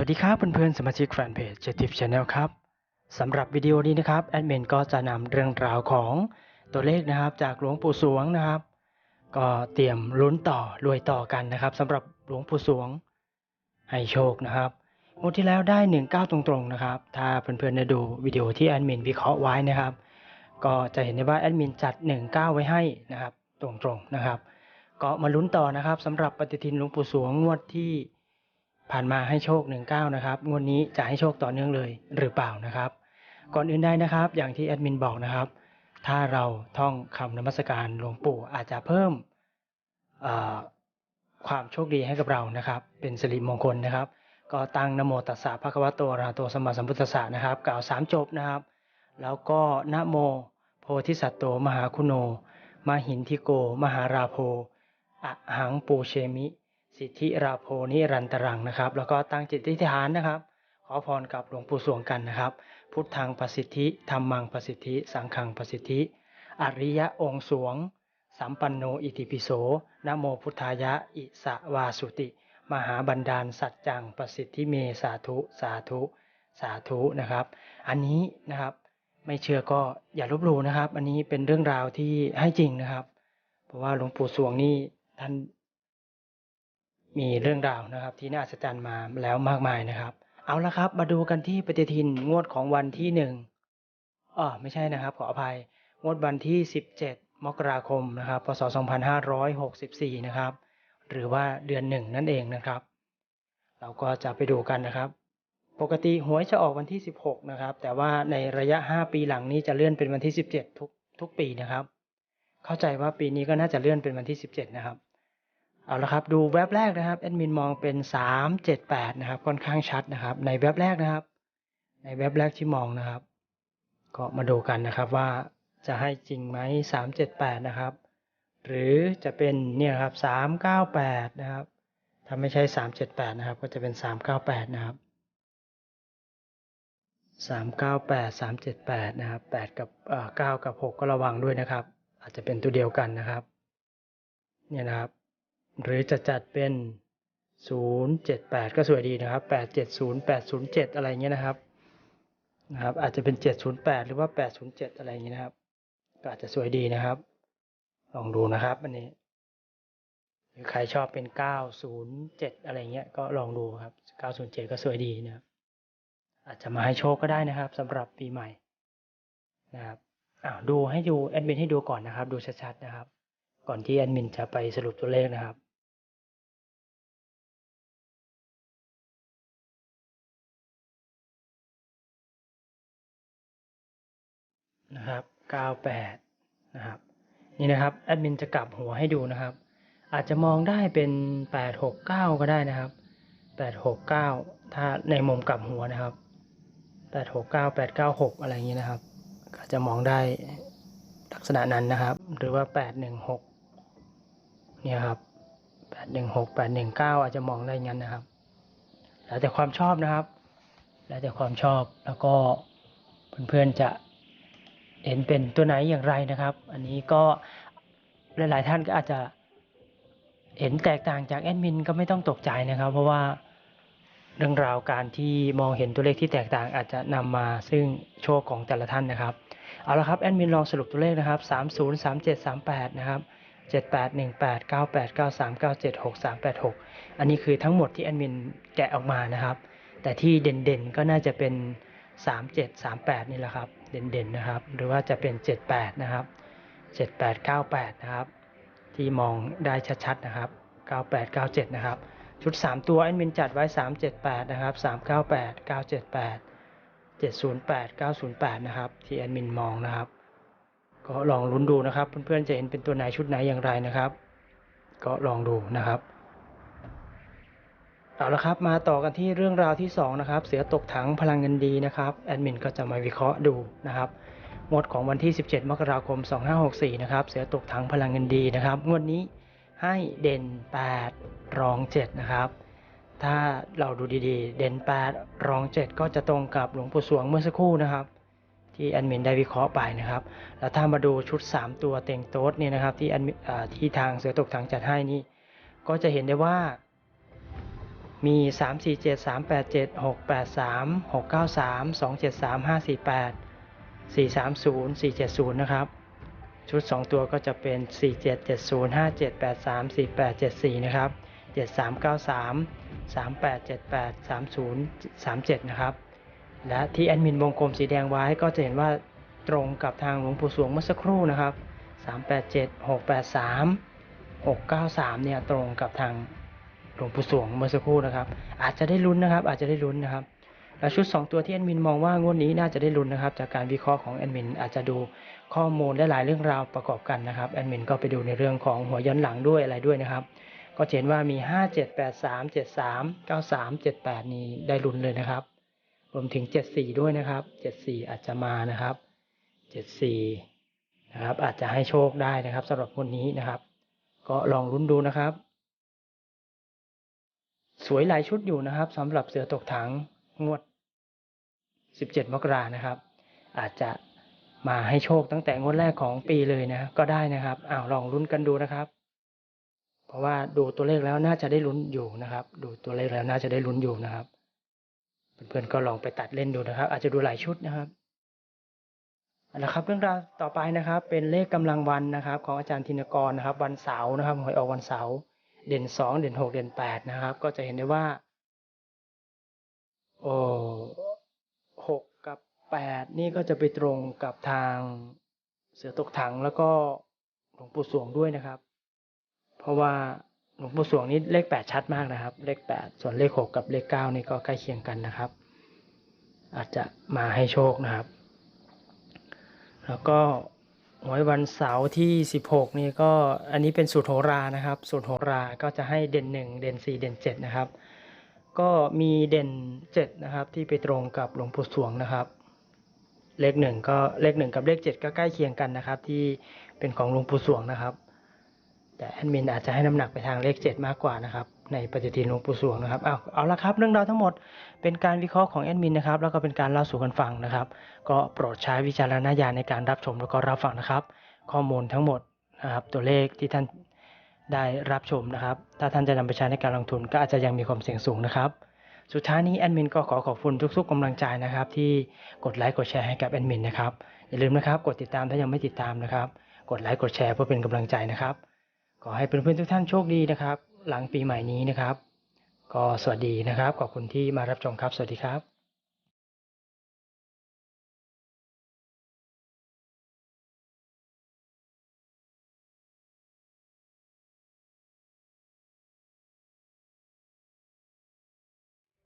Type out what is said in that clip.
วัสดีครับเพื่อนๆสมาชิกแฟนเพจเจติฟชาแนลครับสำหรับวิดีโอนี้นะครับแอดมินก็จะนำเรื่องราวของตัวเลขนะครับ จากหลวงปู่สวงนะครับ ก็เตรียมลุ้นต่อรวยต่อกันนะครับสำหรับหลวงปู่สวง ให้โชคนะครับงวดที่แล้วได้ 19 ตรงๆนะครับ ถ้าเพื่อนๆได้ดูวิดีโอที่แอดมินวิเคราะห์ไว้นะครับ ก็จะเห็นได้ว่าแอดมินจัด 19 ไว้ให้นะครับ ตรงๆนะครับ ก็มาลุ้นต่อนะครับสำหรับปฏิทินหลวงปู่สวงงวดที่ ผ่านมาให้โชค 19 นะครับงวดนี้จะให้โชคต่อเนื่องเลยหรือเปล่านะครับ ก่อนอื่นได้นะครับ อย่างที่แอดมินบอกนะครับ ถ้าเราท่องคำนมัสการหลวงปู่อาจจะเพิ่มความโชคดีให้กับเรานะครับ เป็นสิริมงคลนะครับ ก็ตั้งนโมตัสสะภะคะวะโตอะระหะโตสัมมาสัมพุทธัสสะนะครับ กล่าวสามจบนะครับ แล้วก็นะโมโพธิสัตโตมหาคุโนมหินทิโก มหาราโพอะหังปูเชมิ สิทธิราโพนิรันตรังนะครับ แล้วก็ตั้งจิตอธิษฐานนะครับ ขอพรกับหลวงปู่สวงกันนะครับ พุทธังประสิทธิธรรมังประสิทธิ สังฆังประสิทธิ อริยะองค์สวง สัมปันโนอิติปิโสนะโมพุทธายะอิสวาสุติ มหาบันดาลสัจจังประสิทธิเมสาธุสาธุสาธุนะครับ อันนี้นะครับไม่เชื่อก็อย่าลบหลู่นะครับ อันนี้เป็นเรื่องราวที่ให้จริงนะครับ เพราะว่าหลวงปู่สวงนี่ท่าน มีเรื่องราวนะครับ ที่น่าอัศจรรย์มาแล้วมากมายนะครับ เอาละครับ มาดูกันที่ปฏิทินงวดของวันที่หนึ่งอ๋อไม่ใช่นะครับ ขออภัย งวดวันที่ 17 มกราคมนะครับพศ2564 นะครับ หรือว่าเดือนหนึ่งนั่นเองนะครับ เราก็จะไปดูกันนะครับ ปกติหวยจะออกวันที่ 16 นะครับ แต่ว่าในระยะ 5 ปีหลังนี้จะเลื่อนเป็นวันที่ 17 ทุกทุกปีนะครับ เข้าใจว่าปีนี้ก็น่าจะเลื่อนเป็นวันที่ 17 นะครับ เอาละครับดูแว็บแรกนะครับแอดมินมองเป็น 378 นะครับ ค่อนข้างชัดนะครับ ในแว็บแรกนะครับ ในแว็บแรกที่มองนะครับ ก็มาดูกันนะครับว่าจะให้จริงไหม378 นะครับ หรือจะเป็นเนี่ยครับ 398 นะครับถ้าไม่ใช่ 378 นะครับ ก็จะเป็น 398 นะครับ 398 378 นะครับ 8 กับเอ่อ9กับ 6 ก็ระวังด้วยนะครับ อาจจะเป็นตัวเดียวกันนะครับ เนี่ยนะครับ หรือจะจัดเป็น 078 ก็สวยดีนะครับ 870 807 อะไรเงี้ยนะครับนะครับ อาจจะเป็น 708 หรือว่า 807 อะไรอย่างนี้นะครับ ก็อาจจะสวยดีนะครับ ลองดูนะครับอันนี้ หรือใครชอบเป็น 907 อะไรเงี้ยก็ลองดูครับ 907 ก็สวยดีนะครับ อาจจะมาให้โชคก็ได้นะครับสำหรับปีใหม่นะครับอ้าวดูให้ดูแอดมินให้ดูก่อนนะครับ ดูชัดๆนะครับ ก่อนที่แอดมินจะไปสรุปตัวเลขนะครับ นะครับ 98 นะครับ นี่นะครับ แอดมินจะกลับหัวให้ดูนะครับ อาจจะมองได้เป็น 869 ก็ได้นะครับ 869 ถ้าในมุมกลับหัวนะครับ 869 896 อะไรอย่างนี้นะครับ ก็จะมองได้ลักษณะนั้นนะครับ หรือว่า 816 เนี่ยครับ 816 819 อาจจะมองได้งั้นนะครับ แล้วแต่ความชอบนะครับ แล้วแต่ความชอบ แล้วก็เพื่อนๆจะ เห็นเป็นตัวไหนอย่างไรนะครับ อันนี้ก็หลาย ๆ ท่านก็อาจจะเห็นแตกต่างจากแอดมินก็ไม่ต้องตกใจนะครับ เพราะว่าเรื่องราวการที่มองเห็นตัวเลขที่แตกต่างอาจจะนำมาซึ่งโชคของแต่ละท่านนะครับ เอาละครับแอดมินลองสรุปตัวเลขนะครับ30 37 38 นะครับ 78 18 98 93 97 6 386 อันนี้คือทั้งหมดที่แอดมินแกะออกมานะครับ แต่ที่เด่นๆก็น่าจะเป็น 37 38 นี่แหละครับ เด่นๆนะครับ หรือว่าจะเป็น 78 นะครับ 78 98 นะครับ ที่มองได้ชัดๆนะครับ 98 97 นะครับ ชุด 3 ตัวแอดมินจัดไว้ 378 นะครับ 398 978 708 908 นะครับ ที่แอดมินมองนะครับ ก็ลองลุ้นดูนะครับ เพื่อนๆจะเห็นเป็นตัวไหนชุดไหนอย่างไรนะครับ ก็ลองดูนะครับ เอาละครับ มาต่อกันที่เรื่องราวที่2นะครับ เสือตกถังพลังเงินดีนะครับ แอดมินก็จะมาวิเคราะห์ดูนะครับงวดของวันที่ 17 มกราคม 2564 นะครับ เสือตกถังพลังเงินดีนะครับ งวดนี้ให้เด่น 8 รอง 7 นะครับ ถ้าเราดูดีๆ เด่น 8 รอง 7 ก็จะตรงกับหลวงปู่สวงเมื่อสักครู่นะครับ ที่แอดมินได้วิเคราะห์ไปนะครับ แล้วถ้ามาดูชุด 3 ตัวเต็งโต๊ดเนี่ยนะครับที่ที่ทางเสือตกถังจัดให้นี่ก็จะเห็นได้ว่า มี 3 4 7 3 8 7 6 8 3 6 9 3 2 7 3 5 4 8 4 3 0 4 7 0 นะครับ ชุด 2 ตัวก็จะเป็น 4 7 7 0 5 7 8 3 4 8 7 4 นะครับ 7 3 9 3 3 8 7 8 3 0 3 7 นะครับ และที่แอดมินวงกลมสีแดงไว้ก็จะเห็นว่าตรงกับทางหลวงปู่สวงเมื่อสักครู่นะครับ 387 683 693 เนี่ยตรงกับทาง หลวงปู่สวงเมื่อสักครู่นะครับ อาจจะได้ลุ้นนะครับ อาจจะได้ลุ้นนะครับและชุด 2 ตัวที่แอดมินมองว่างวดนี้น่าจะได้ลุ้นนะครับ จากการวิเคราะห์ของแอดมินอาจจะดูข้อมูลและหลายเรื่องราวประกอบกันนะครับแอดมินก็ไปดูในเรื่องของหัวย้อนหลังด้วยอะไรด้วยนะครับ ก็เห็นว่ามี 5 7 8 3 7 3 9 3 7 8 นี้ได้ลุ้นเลยนะครับ รวมถึง 74 ด้วยนะครับ 74 อาจจะมานะครับ 74 นะครับอาจจะให้โชคได้นะครับสำหรับคนนี้นะครับ ก็ลองลุ้นดูนะครับ สวยหลายชุดอยู่นะครับสำหรับเสือตกถังงวด 17 มกรานะครับ อาจจะมาให้โชคตั้งแต่งวดแรกของปีเลยนะก็ได้นะครับอ้าวลองลุ้นกันดูนะครับ เพราะว่าดูตัวเลขแล้วน่าจะได้ลุ้นอยู่นะครับ ดูตัวเลขแล้วน่าจะได้ลุ้นอยู่นะครับ เพื่อนๆก็ลองไปตัดเล่นดูนะครับ อาจจะดูหลายชุดนะครับเอาละครับเรื่องราวต่อไปนะครับเป็นเลขกำลังวันนะครับ ของอาจารย์ธินกรนะครับ วันเสาร์นะครับหวยออกวันเสาร์ เด่นสองเด่นหกเด่นแปดนะครับ ก็จะเห็นได้ว่า โอ้หกกับแปดนี่ก็จะไปตรงกับทางเสือตกถังแล้วก็หลวงปู่สวงด้วยนะครับ เพราะว่าหลวงปู่สวงนี่เลขแปดชัดมากนะครับ เลขแปดส่วนเลขหกกับเลขเก้านี่ก็ใกล้เคียงกันนะครับ อาจจะมาให้โชคนะครับ แล้วก็ หวยวันเสาร์ที่ 16 นี่ก็อันนี้เป็นสูตรโหรานะครับ สูตรโหราก็จะให้เด่น 1 เด่น 4 เด่น 7 นะครับ ก็มีเด่น 7 นะครับ ที่ไปตรงกับหลวงปู่สวงนะครับ เลขหนึ่งก็เลขหนึ่งกับเลข 7 ก็ใกล้เคียงกันนะครับ ที่เป็นของหลวงปู่สวงนะครับ แต่แอดมินอาจจะให้น้ำหนักไปทางเลข 7 มากกว่านะครับ ในปฏิทินหลวงปู่สวงนะครับเอาเอาละครับ เรื่องราวทั้งหมดเป็นการวิเคราะห์ของแอดมินนะครับ แล้วก็เป็นการเล่าสู่กันฟังนะครับ ก็โปรดใช้วิจารณญาณในการรับชมแล้วก็รับฟังนะครับ ข้อมูลทั้งหมดนะครับ ตัวเลขที่ท่านได้รับชมนะครับ ถ้าท่านจะนำไปใช้ในการลงทุนก็อาจจะยังมีความเสี่ยงสูงนะครับ สุดท้ายนี้แอดมินก็ขอขอบคุณทุกๆกำลังใจนะครับ ที่กดไลค์กดแชร์ให้กับแอดมินนะครับอย่าลืมนะครับกดติดตามถ้ายังไม่ติดตามนะครับ กดไลค์กดแชร์เพื่อเป็นกำลังใจนะครับ ขอให้เพื่อนๆทุกท่านโชคดีนะครับ หลังปีใหม่นี้นะครับ ก็สวัสดีนะครับ ขอบคุณที่มารับชมครับ สวัสดีครับ